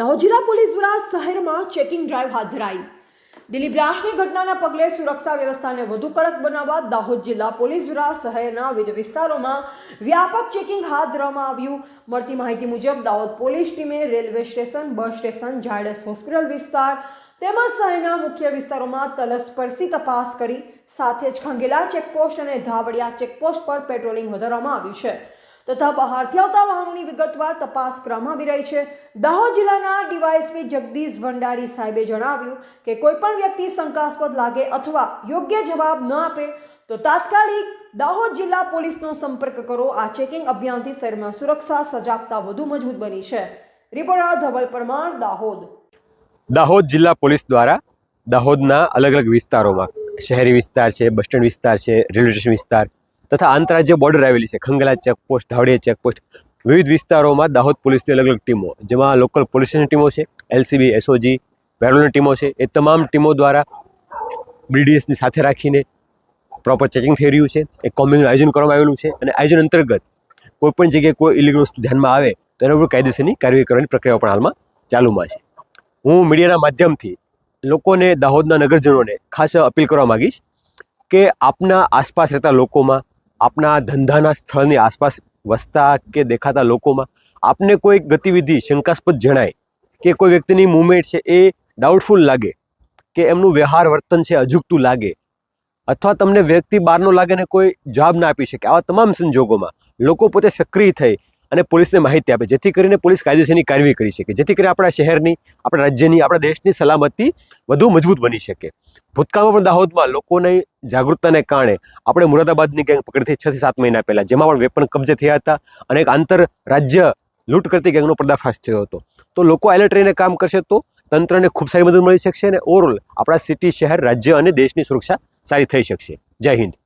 દાહોદ જિલ્લા પોલીસ દ્વારા શહેરમાં ચેકિંગ ડ્રાઈવ હાથ ધરાઈ. દિલીપ રાશની ઘટનાના પગલે સુરક્ષા વ્યવસ્થાને વધુ કડક બનાવવા દાહોદ જિલ્લા પોલીસ દ્વારા શહેરના વિવિધ વિસ્તારોમાં વ્યાપક ચેકિંગ હાથ ધરવામાં આવ્યું. મળતી માહિતી મુજબ, દાહોદ પોલીસ ટીમે railway station, bus station, Zydus hospital વિસ્તાર તેમજ શહેરના મુખ્ય વિસ્તારોમાં તલસ્પર્શી તપાસ કરી. સાથે જ ખંગેલા ચેકપોસ્ટ અને ધાવડિયા ચેકપોસ્ટ પર પેટ્રોલિંગ વધારવામાં આવ્યું છે. તથા બહારથી આવતા વાહનોની વિગતવાર તપાસ કરવામાં આવી રહી છે. દાહોદ જિલ્લાના ડીવાયએસપી જગદીશ ભંડારી સાહેબે જણાવ્યું કે કોઈપણ વ્યક્તિ શંકાસ્પદ લાગે અથવા યોગ્ય જવાબ ન આપે, તો તાત્કાલિક દાહોદ જિલ્લા પોલીસનો સંપર્ક કરો. આ ચેકિંગ અભિયાનથી શહેરમાં સુરક્ષા, સજાગતા વધુ મજબૂત બની છે. રિપોર્ટર ધવલ પરમાર, દાહોદ. દાહોદ જિલ્લા પોલીસ દ્વારા દાહોદના અલગ અલગ વિસ્તારોમાં, શહેરી વિસ્તાર છે, બસ સ્ટેન્ડ વિસ્તાર છે, રેલવે સ્ટેશન વિસ્તાર તથા આંતરરાજ્ય બોર્ડર આવેલી છે. ખંગલા ચેકપોસ્ટ ધાવડિયા ચેકપોસ્ટ વિવિધ વિસ્તારોમાં દાહોદ પોલીસની અલગ અલગ ટીમો. જેમાં લોકલ પોલીસની ટીમો છે એલસીબી એસઓજી પેરોલની ટીમો છે. એ તમામ ટીમો દ્વારા બીડીએસની સાથે રાખીને પ્રોપર ચેકિંગ થઈ રહ્યું છે. એ કોમ્બિંગનું આયોજન કરવામાં આવેલું છે અને આયોજન અંતર્ગત કોઈપણ જગ્યાએ કોઈ ઇલીગલ વસ્તુ ધ્યાનમાં આવે, તો એના ઉપર કાયદેસરની કાર્યવાહી કરવાની પ્રક્રિયા પણ હાલમાં ચાલુમાં છે. હું મીડિયાના માધ્યમથી લોકોને દાહોદના નગરજનોને ખાસ અપીલ કરવા માગીશ કે આપના આસપાસ રહેતા લોકોમાં આપના ધંધાના સ્થળની આસપાસ વસતા કે દેખાતા લોકોમાં આપને કોઈ ગતિવિધિ શંકાસ્પદ જણાય કે કોઈ વ્યક્તિની મૂવમેન્ટ છે એ ડાઉટફુલ લાગે કે એમનું વ્યવહાર વર્તન છે અજુગતું લાગે અથવા તમને વ્યક્તિ બહારનો લાગે ને કોઈ જવાબ ના આપી શકે. આવા તમામ સંજોગોમાં લોકો પોતે સક્રિય થઈ અને પોલીસને માહિતી આપે, જેથી કરીને પોલીસ કાયદેસરની કાર્યવાહી કરી શકે, જેથી કરીને આપણા શહેરની, આપણા રાજ્યની, આપણા દેશની સલામતી વધુ મજબૂત બની શકે. ભૂતકાળમાં પણ દાહોદમાં લોકોની જાગૃતતાને કારણે આપણે મુરાદાબાદની ગેંગ પકડી થઈ છ થી સાત મહિના પહેલાં, જેમાં પણ વેપન કબજે થયા હતા અને એક આંતર રાજ્ય લૂંટ કરતી ગેંગનો પર્દાફાશ થયો હતો. તો લોકો એલર્ટ રહીને કામ કરશે તો તંત્રને ખૂબ સારી મદદ મળી શકશે અને ઓવરઓલ આપણા સિટી શહેર, રાજ્ય અને દેશની સુરક્ષા સારી થઈ શકશે. જય હિન્દ.